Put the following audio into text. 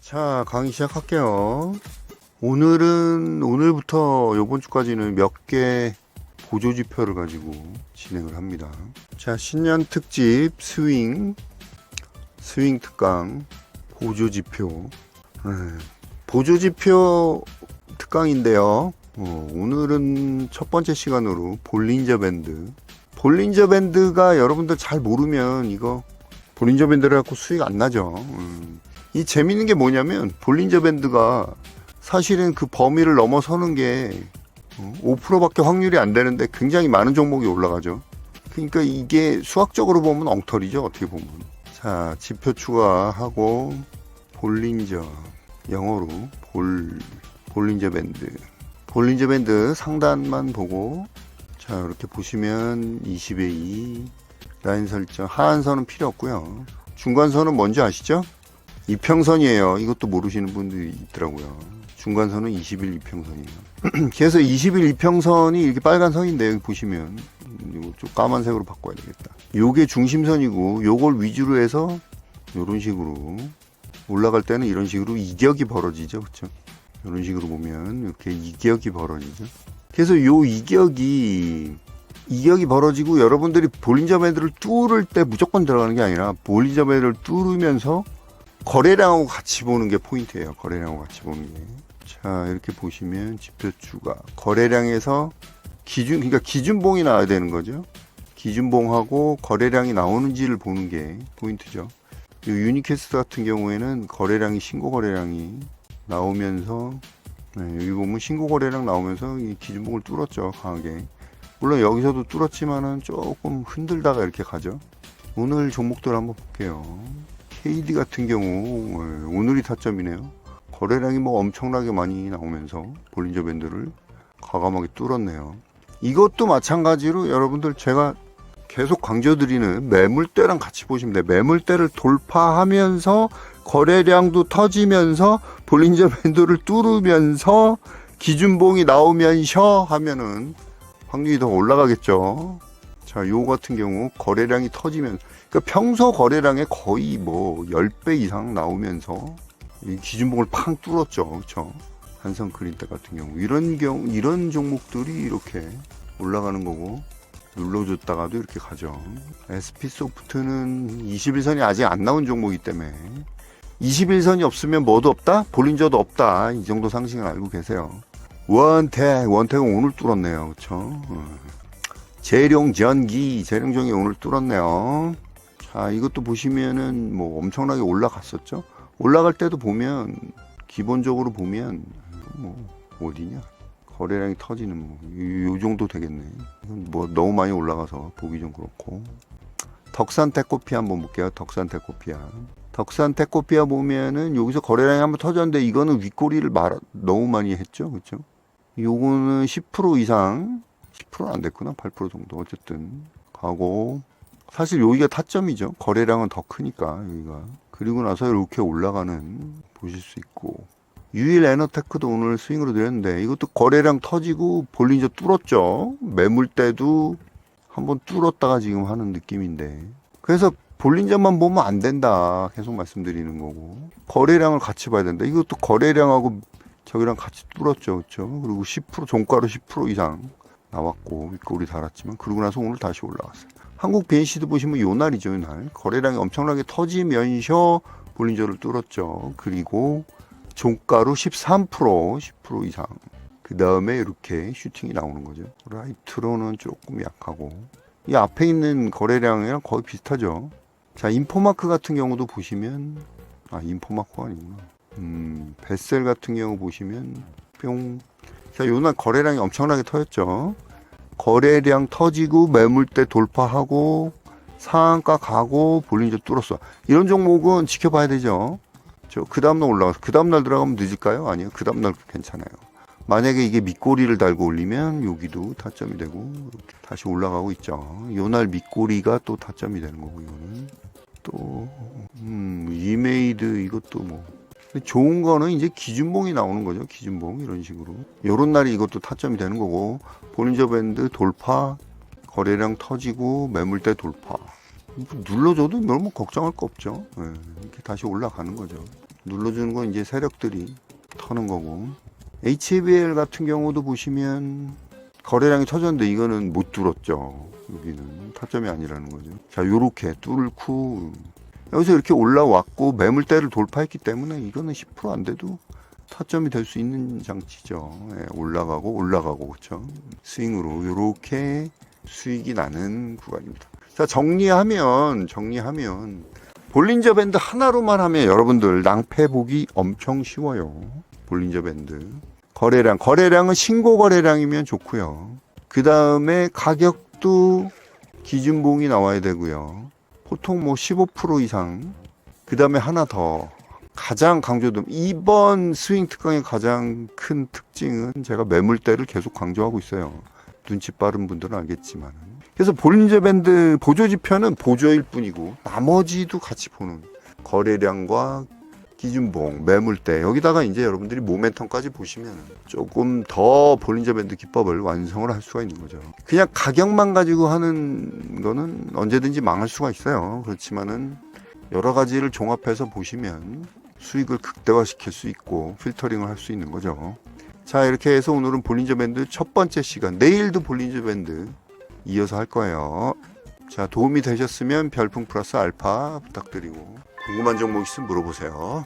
자, 강의 시작할게요. 오늘은, 오늘부터 요번 주까지는 몇 개 보조 지표를 가지고 진행을 합니다. 자, 신년 특집 스윙, 스윙 특강, 보조 지표. 네, 보조 지표 특강인데요. 어, 오늘은 첫 번째 시간으로 볼린저 밴드. 볼린저 밴드가 여러분들 잘 모르면 이거 볼린저 밴드를 갖고 수익 안 나죠. 음. 이 재밌는 게 뭐냐면 볼린저 밴드가 사실은 그 범위를 넘어서는 게 어, 5%밖에 확률이 안 되는데 굉장히 많은 종목이 올라가죠. 그러니까 이게 수학적으로 보면 엉터리죠. 어떻게 보면. 자, 지표 추가하고 볼린저 영어로 볼 볼린저 밴드. 볼린저 밴드 상단만 보고 자, 이렇게 보시면 20에 2 라인 설정 하한선은 필요 없고요. 중간선은 뭔지 아시죠? 이평선이에요. 이것도 모르시는 분들이 있더라고요. 중간선은 21 이평선이에요. 그래서 21 이평선이 이렇게 빨간 선인데 여기 보시면 이거 좀 까만색으로 바꿔야 되겠다. 요게 중심선이고 요걸 위주로 해서 이런 식으로 올라갈 때는 이런 식으로 이격이 벌어지죠. 그렇죠? 이런 식으로 보면 이렇게 이격이 벌어지죠. 그래서 요 이격이 이격이 벌어지고 여러분들이 볼린저 밴드를 뚫을 때 무조건 들어가는 게 아니라 볼린저 밴드를 뚫으면서 거래량하고 같이 보는 게 포인트예요. 거래량하고 같이 보는 게. 자, 이렇게 보시면 지표추가 거래량에서 기준 그러니까 기준봉이 나와야 되는 거죠. 기준봉하고 거래량이 나오는지를 보는 게 포인트죠. 이 유니캐스 같은 경우에는 거래량이 신고 거래량이 나오면서 네, 여기 보면 신고 거래량 나오면서 이 기준봉을 뚫었죠 강하게 물론 여기서도 뚫었지만은 조금 흔들다가 이렇게 가죠 오늘 종목들 한번 볼게요 KD 같은 경우 네, 오늘이 타점이네요 거래량이 뭐 엄청나게 많이 나오면서 볼린저 밴드를 과감하게 뚫었네요 이것도 마찬가지로 여러분들 제가 계속 강조드리는 매물대랑 같이 보시면 돼요. 매물대를 돌파하면서 거래량도 터지면서 볼린저 밴드를 뚫으면서 기준봉이 나오면서 하면은 확률이 더 올라가겠죠. 자, 요 같은 경우 거래량이 터지면 그러니까 평소 거래량의 거의 뭐 10배 이상 나오면서 이 기준봉을 팡 뚫었죠. 그렇죠? 한성 그린대 같은 경우 이런 경우 이런 종목들이 이렇게 올라가는 거고 눌러줬다가도 이렇게 가죠. SP 소프트는 21선이 아직 안 나온 종목이기 때문에 21선이 없으면 뭐도 없다? 볼린저도 없다. 이 정도 상식은 알고 계세요. 원택, 원택은 오늘 뚫었네요. 어. 재룡 전기, 재룡정이 오늘 뚫었네요. 자, 이것도 보시면은 뭐 엄청나게 올라갔었죠? 올라갈 때도 보면, 기본적으로 보면, 뭐, 어디냐? 거래량이 터지는 뭐, 요, 요 정도 되겠네. 뭐 너무 많이 올라가서 보기 좀 그렇고. 덕산 테코피아 한번 볼게요. 덕산 테코피아. 덕산 테코피아 보면은 여기서 거래량이 한번 터졌는데 이거는 윗꼬리를 말, 너무 많이 했죠. 그렇죠? 요거는 10% 이상 10%는 안 됐구나. 8% 정도. 어쨌든 가고 사실 여기가 타점이죠. 거래량은 더 크니까 여기가. 그리고 나서 이렇게 올라가는 보실 수 있고 유일 에너테크도 오늘 스윙으로 드렸는데 이것도 거래량 터지고 볼린저 뚫었죠. 매물대도 한번 뚫었다가 지금 하는 느낌인데 그래서 볼린저만 보면 안 된다 계속 말씀드리는 거고 거래량을 같이 봐야 된다. 이것도 거래량하고 저기랑 같이 뚫었죠, 그렇죠? 그리고 10% 종가로 10% 이상 나왔고 윗골이 달았지만 그러고 나서 오늘 다시 올라갔어요. 한국 BNC도 보시면 요 날이죠, 요 날. 거래량이 엄청나게 터지면서 볼린저를 뚫었죠. 그리고 종가로 13% 10% 이상. 그 다음에 이렇게 슈팅이 나오는 거죠. 라이트로는 조금 약하고 이 앞에 있는 거래량이랑 거의 비슷하죠. 자, 인포마크 같은 경우도 보시면 아, 인포마크가 아니구나. 음, 베셀 같은 경우 보시면 뿅. 자, 요날 거래량이 엄청나게 터졌죠. 거래량 터지고 매물대 돌파하고 상한가 가고 볼린저 뚫었어. 이런 종목은 지켜봐야 되죠. 저 그 다음날 올라가서 그 다음날 들어가면 늦을까요? 아니요. 그 다음날 괜찮아요. 만약에 이게 밑꼬리를 달고 올리면 여기도 타점이 되고 다시 올라가고 있죠. 요날 밑꼬리가 또 타점이 되는 거고 이거는 또 음, 이메이드 이것도 뭐 좋은 거는 이제 기준봉이 나오는 거죠. 기준봉 이런 식으로. 요런 날이 이것도 타점이 되는 거고 볼린저 밴드 돌파 거래량 터지고 매물대 돌파. 뭐 눌러줘도 너무 걱정할 거 없죠. 예, 이렇게 다시 올라가는 거죠. 눌러주는 건 이제 세력들이 터는 거고 HBL 같은 경우도 보시면 거래량이 터졌는데 이거는 못 뚫었죠. 여기는 타점이 아니라는 거죠. 자, 요렇게 뚫고 여기서 이렇게 올라왔고 매물대를 돌파했기 때문에 이거는 10%안 돼도 타점이 될 수 있는 장치죠. 예, 올라가고 올라가고 그렇죠. 스윙으로 요렇게 수익이 나는 구간입니다. 자, 정리하면 정리하면 볼린저 밴드 하나로만 하면 여러분들 낭패 보기 엄청 쉬워요. 볼린저 밴드. 거래량, 거래량은 신고 거래량이면 좋고요. 그 다음에 가격도 기준봉이 나와야 되고요. 보통 뭐 15% 이상. 그 다음에 하나 더. 가장 강조점. 이번 스윙 특강의 가장 큰 특징은 제가 매물대를 계속 강조하고 있어요. 눈치 빠른 분들은 알겠지만. 그래서 볼린저 밴드 보조 지표는 보조일 뿐이고 나머지도 같이 보는 거래량과 기준봉, 매물대 여기다가 이제 여러분들이 모멘텀까지 보시면 조금 더 볼린저 밴드 기법을 완성을 할 수가 있는 거죠. 그냥 가격만 가지고 하는 거는 언제든지 망할 수가 있어요. 그렇지만은 여러 가지를 종합해서 보시면 수익을 극대화시킬 수 있고 필터링을 할 수 있는 거죠. 자 이렇게 해서 오늘은 볼린저 밴드 첫 번째 시간 내일도 볼린저 밴드 이어서 할 거예요. 자 도움이 되셨으면 별풍 플러스 알파 부탁드리고 궁금한 종목 있으면 물어보세요.